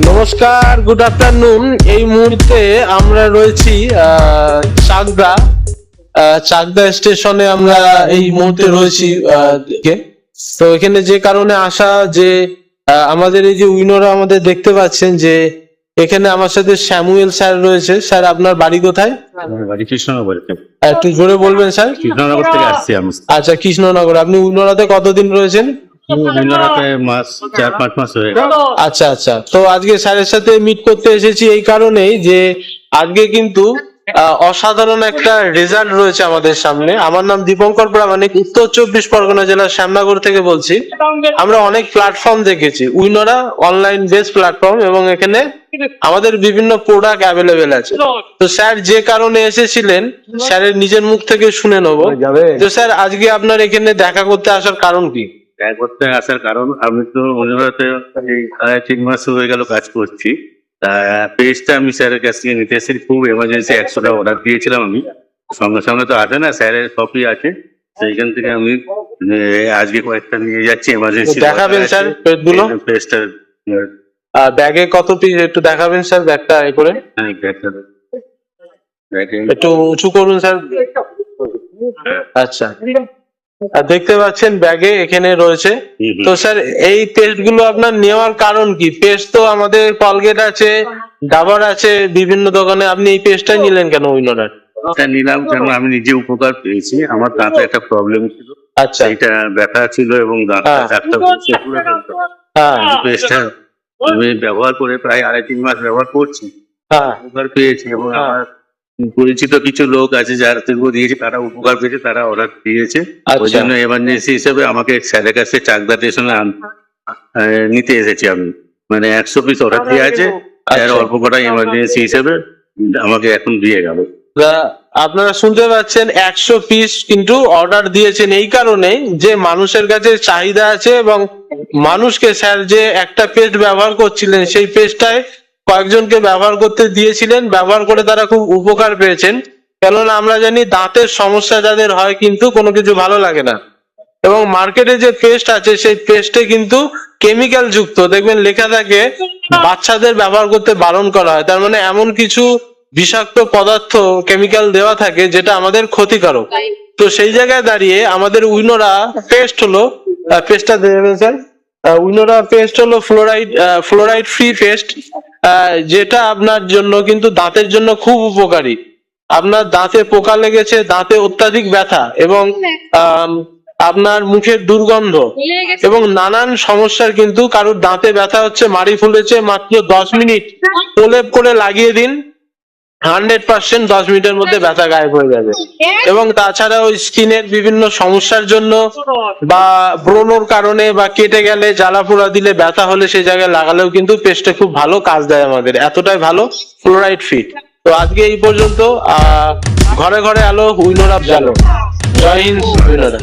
নমস্কার good afternoon এই মুহূর্তে আমরা রয়েছি চাকদা। চাকদা স্টেশনে আমরা এই মুহূর্তে রয়েছি তো এখানে যে কারণে আসা যে আমাদের এই যে উইনোরা আমাদের দেখতে পাচ্ছেন যে এখানে আমার সাথে শ্যামুয়েল স্যার রয়েছে। স্যার আপনার বাড়ি কোথায়? বাড়ি কৃষ্ণনগর। একটু জোরে বলবেন স্যার। কৃষ্ণনগর থেকে আসছি আমি। আচ্ছা কৃষ্ণনগর। আপনি উইনোরাতে কতদিন রয়েছেন? মাস চার পাঁচ মাস হয়ে আচ্ছা আচ্ছা। তো আজকে স্যারের সাথে মিট করতে এসেছি এই কারণেই যে আজকে কিন্তু আহ, অসাধারণ একটা রেজাল্ট রয়েছে আমাদের সামনে। আমার নাম দীপঙ্কর প্রামাণিক উত্তর চব্বিশ পরগনা জেলার শ্যামনগর থেকে বলছি। আমরা অনেক প্ল্যাটফর্ম দেখেছি। উইনরা অনলাইন বেস প্ল্যাটফর্ম এবং এখানে আমাদের বিভিন্ন প্রোডাক্ট অ্যাভেলেবেল আছে। তো স্যার যে কারণে এসেছিলেন স্যারের নিজের মুখ থেকে শুনে নেব। তো স্যার আজকে আপনার এখানে দেখা করতে আসার কারণ কি? দেখা করতে আসার কারণ আমি তো অনুরাতে এই আড়াই তিন মাস হয়ে গেল কাজ করছি। তা পেজটা আমি স্যারের কাছ থেকে নিতে এসেছি খুব এমার্জেন্সি একশোটা অর্ডার দিয়েছিলাম আমি। সঙ্গে সঙ্গে তো আসে না স্যারের কপি আছে। সেইখান থেকে আমি আজকে কয়েকটা নিয়ে যাচ্ছি এমার্জেন্সি দেখাবেন স্যার পেজগুলো? পেজটা ব্যাগে কত পিস একটু দেখাবেন স্যার ব্যাগটা এ করে? একটু উঁচু করুন স্যার। আচ্ছা। দেখতে পাচ্ছেন ব্যাগে এখানে রয়েছে। তো স্যার এই পেস্টগুলো আপনার নেওয়ার কারণ কি? পেস্ট তো আমাদের কলগেট আছে ডাবার আছে বিভিন্ন দোকানে আপনি এই পেস্টটাই নিলেন কেন উইনার এটা নিলাম কেন? আমি নিজে উপকার পেয়েছি। আমার দাঁতে একটা প্রবলেম ছিল। আচ্ছা। এইটা ব্যথা ছিল এবং দাঁতটা হ্যাঁ। পুরো হ্যাঁ। পেস্টটা আমি ব্যবহার করে প্রায় আড়াই তিন মাস ব্যবহার করছি। হ্যাঁ। উপকার পেয়েছি এবং। আমার পরিচিত কিছু লোক আছে যারা থেকে দিয়েছে তারা উপকার পেয়েছে তারা অর্ডার দিয়েছে। ওই আচ্ছা। জন্য এমার্জেন্সি হিসেবে আমাকে স্যারের কাছে চাকদা স্টেশনে নিতে এসেছি আমি। মানে একশো পিস অর্ডার দিয়ে আছে আচ্ছা। অল্প কটা এমার্জেন্সি হিসেবে আমাকে এখন দিয়ে গেল। তা আপনারা শুনতে পাচ্ছেন একশো পিস কিন্তু অর্ডার দিয়েছেন এই কারণে যে মানুষের কাছে চাহিদা আছে এবং মানুষকে স্যার যে একটা পেস্ট ব্যবহার করছিলেন সেই পেস্টটায় কয়েকজনকে ব্যবহার করতে দিয়েছিলেন, ব্যবহার করে তারা খুব উপকার পেয়েছেন। কেননা আমরা জানি দাঁতের সমস্যা যাদের হয় কিন্তু কোনো কিছু ভালো লাগে না। এবং মার্কেটে যে পেস্ট আছে, সেই পেস্টে কিন্তু কেমিক্যাল যুক্ত। দেখবেন লেখা থাকে, বাচ্চাদের ব্যবহার করতে বারণ করা হয়। তার মানে এমন কিছু বিষাক্ত পদার্থ, কেমিক্যাল দেওয়া থাকে, যেটা আমাদের ক্ষতিকারক। তো সেই জায়গায় দাঁড়িয়ে আমাদের উইনোরা পেস্ট হলো পেস্টটা দেবেন স্যার? উইনোরা পেস্ট হলো ফ্লোরাইড ফ্লোরাইড ফ্রি পেস্ট। যেটা আপনার জন্য কিন্তু দাঁতের জন্য খুব উপকারী। আপনার দাঁতে পোকা লেগেছে দাঁতে অত্যাধিক ব্যথা এবং আপনার মুখের দুর্গন্ধ এবং নানান সমস্যার কিন্তু কারোর দাঁতে ব্যথা হচ্ছে মাড়ি ফুলেছে মাত্র দশ মিনিট প্রলেপ করে লাগিয়ে দিন। হান্ড্রেড পার্সেন্ট দশ মিনিটের মধ্যে ব্যথা গায়েব হয়ে যাবে। এবং তাছাড়া ওই স্কিনের বিভিন্ন সমস্যার জন্য বা ব্রণর কারণে বা কেটে গেলে জ্বালা পোড়া দিলে ব্যথা হলে সেই জায়গায় লাগালেও কিন্তু পেস্টে খুব ভালো কাজ দেয় আমাদের। এতটাই ভালো ফ্লোরাইড ফিট। তো আজকে এই পর্যন্ত আহ ঘরে ঘরে আলো উইনোর আপ জালো। জয় হিন্দ উইনোর।